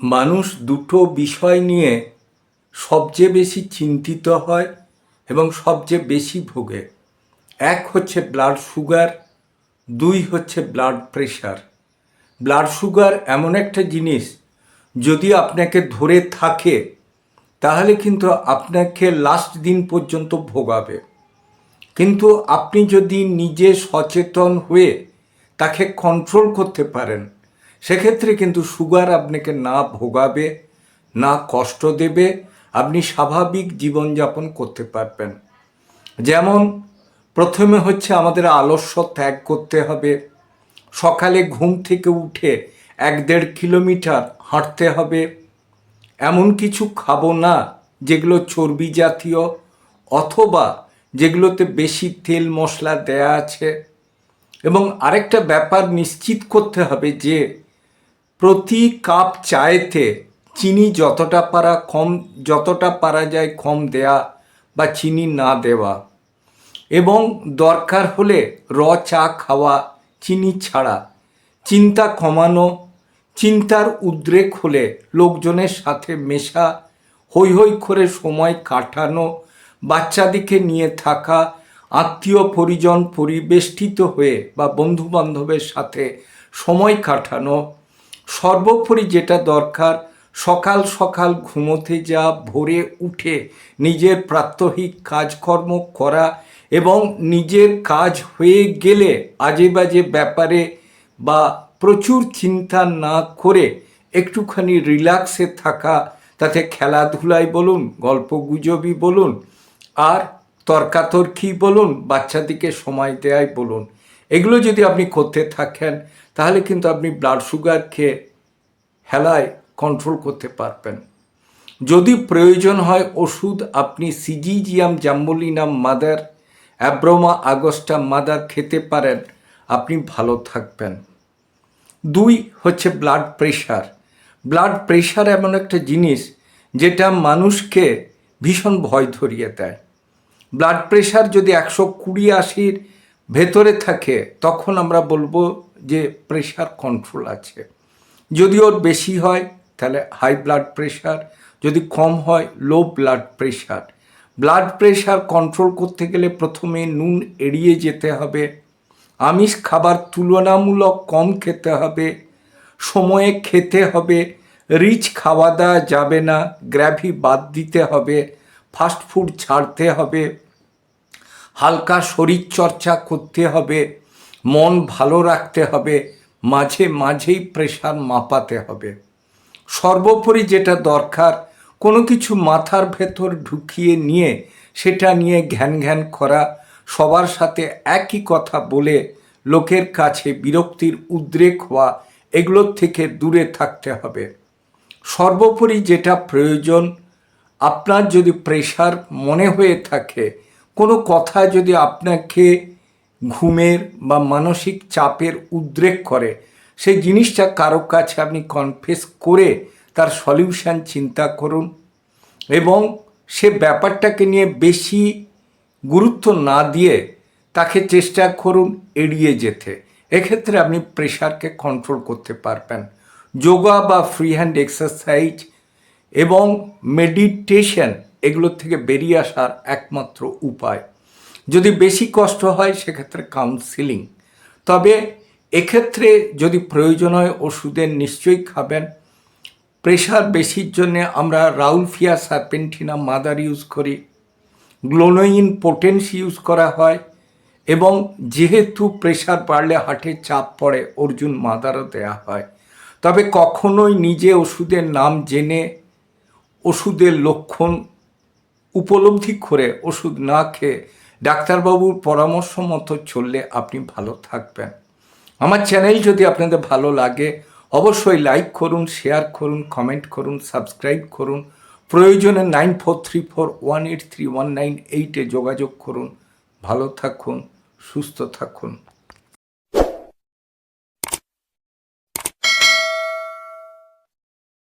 মানুষ দুটো বিষয় নিয়ে সবচেয়ে বেশি চিন্তিত হয় এবং সবচেয়ে বেশি ভোগে। এক হচ্ছে ব্লাড সুগার দুই হচ্ছে ব্লাড প্রেশার ব্লাড সুগার এমন একটা জিনিস, যদি আপনাকে ধরে থাকে, তাহলে কিন্তু আপনাকে লাস্ট দিন পর্যন্ত ভোগাবে। কিন্তু আপনি যদি নিজে সচেতন হয়ে তাকে কন্ট্রোল করতে পারেন সেক্ষেত্রে কিন্তু সুগার আপনাকে না ভোগাবে, না কষ্ট দেবে, আপনি স্বাভাবিক জীবনযাপন করতে পারবেন। যেমন প্রথমে হচ্ছে আমাদের আলস্য ত্যাগ করতে হবে। সকালে ঘুম থেকে উঠে এক দেড় কিলোমিটার হাঁটতে হবে। এমন কিছু খাব না যেগুলো চর্বি জাতীয় অথবা যেগুলোতে বেশি তেল মশলা দেয়া আছে। এবং আরেকটা ব্যাপার নিশ্চিত করতে হবে যে প্রতি কাপ চায়েতে চিনি যতটা পারা কম, যতটা পারা যায় কম দেয়া বা চিনি না দেওয়া। এবং দরকার হলে র চা খাওয়া, চিনি ছাড়া। চিন্তা কমানো, চিন্তার উদ্রেক হলে লোকজনের সাথে মেশা, হৈ হৈ করে সময় কাটানো, বাচ্চাদিকে নিয়ে থাকা, আত্মীয় পরিজন পরিবেষ্টিত হয়ে বা বন্ধু বান্ধবের সাথে সময় কাটানো সর্বোপরি যেটা দরকার, সকাল সকাল ঘুমোতে যা, ভোরে উঠে নিজের প্রাত্যহিক কাজকর্ম করা এবং নিজের কাজ হয়ে গেলে আজে বাজে ব্যাপারে বা প্রচুর চিন্তা না করে একটুখানি রিল্যাক্সে থাকা, তাতে খেলাধুলাই বলুন গল্প গুজবই বলুন, আর তর্কাতর্কি বলুন, বাচ্চাদিকে সময় দেয়াই বলুন। এগুলো যদি আপনি করতে থাকেন, তাহলে কিন্তু আপনি ব্লাড সুগার খেয়ে হেলায় কন্ট্রোল করতে পারবেন। যদি প্রয়োজন হয় ওষুধ, আপনি syzygium, jambolanum, mother, abroma, augusta, mother খেতে পারেন, আপনি ভালো থাকবেন। দুই হচ্ছে ব্লাড প্রেশার ব্লাড প্রেশার এমন একটা জিনিস যেটা মানুষকে ভীষণ ভয় ধরিয়ে দেয়। ব্লাড প্রেশার যদি একশো কুড়ি আশির ভেতরে থাকে, তখন আমরা বলব যে প্রেশার কন্ট্রোল আছে। যদি ওর বেশি হয়, তাহলে হাই ব্লাড প্রেশার যদি কম হয় low blood pressure blood pressure control করতে গেলে প্রথমে নুন এড়িয়ে যেতে হবে, আমিষ খাবার তুলনামূলক কম খেতে হবে, সময়ে খেতে হবে রিচ খাওয়া দাওয়া যাবে না গ্র্যাভি বাদ দিতে হবে ফাস্ট ফুড ছাড়তে হবে। হালকা শরীর চর্চা করতে হবে, মন ভালো রাখতে হবে, মাঝে মাঝেই প্রেশার মাপাতে হবে। সর্বোপরি যেটা দরকার, কোনো কিছু মাথার ভেতর ঢুকিয়ে নিয়ে, সেটা নিয়ে ঘ্যান ঘ্যান করা, সবার সাথে একই কথা বলে, লোকের কাছে বিরক্তির উদ্রেক হওয়া, এগুলোর থেকে দূরে থাকতে হবে। সর্বোপরি যেটা প্রয়োজন, আপনার যদি প্রেশার মনে হয়ে থাকে কোনো কথা যদি আপনাকে ঘুমের বা মানসিক চাপের উদ্রেক করে, সেই জিনিসটা কারও কাছে আপনি কনফেস করে তার সলিউশন চিন্তা করুন এবং সে ব্যাপারটাকে নিয়ে বেশি গুরুত্ব না দিয়ে তাকে চেষ্টা করুন এড়িয়ে যেতে। এক্ষেত্রে আপনি প্রেশারকে কন্ট্রোল করতে পারবেন। যোগা বা ফ্রি হ্যান্ড এক্সারসাইজ এবং মেডিটেশন এগুলোর থেকে বেরিয়ে আসার একমাত্র উপায়। যদি বেশি কষ্ট হয়, সেক্ষেত্রে কাউন্সিলিং তবে এক্ষেত্রে যদি প্রয়োজন হয় ওষুধের নিশ্চয়ই খাবেন। প্রেশার বেশির জন্যে আমরা রাউলফিয়া সার্পেন্টিনা মাদার ইউজ করি। গ্লোনোইন পোটেন্স ইউজ করা হয় এবং যেহেতু প্রেশার বাড়লে হার্টে চাপ পড়ে, অর্জুন মাদারও দেয়া হয়। তবে কখনোই নিজে ওষুধের নাম জেনে ওষুধের লক্ষণ উপলব্ধি করে ওষুধ না খেয়ে ডাক্তারবাবুর পরামর্শ মতো চললে আপনি ভালো থাকবেন। আমার চ্যানেল যদি আপনাদের ভালো লাগে, অবশ্যই লাইক করুন, শেয়ার করুন, কমেন্ট করুন, সাবস্ক্রাইব করুন। প্রয়োজনে nine four three four one eight three one nine এইটে যোগাযোগ করুন। ভালো থাকুন, সুস্থ থাকুন।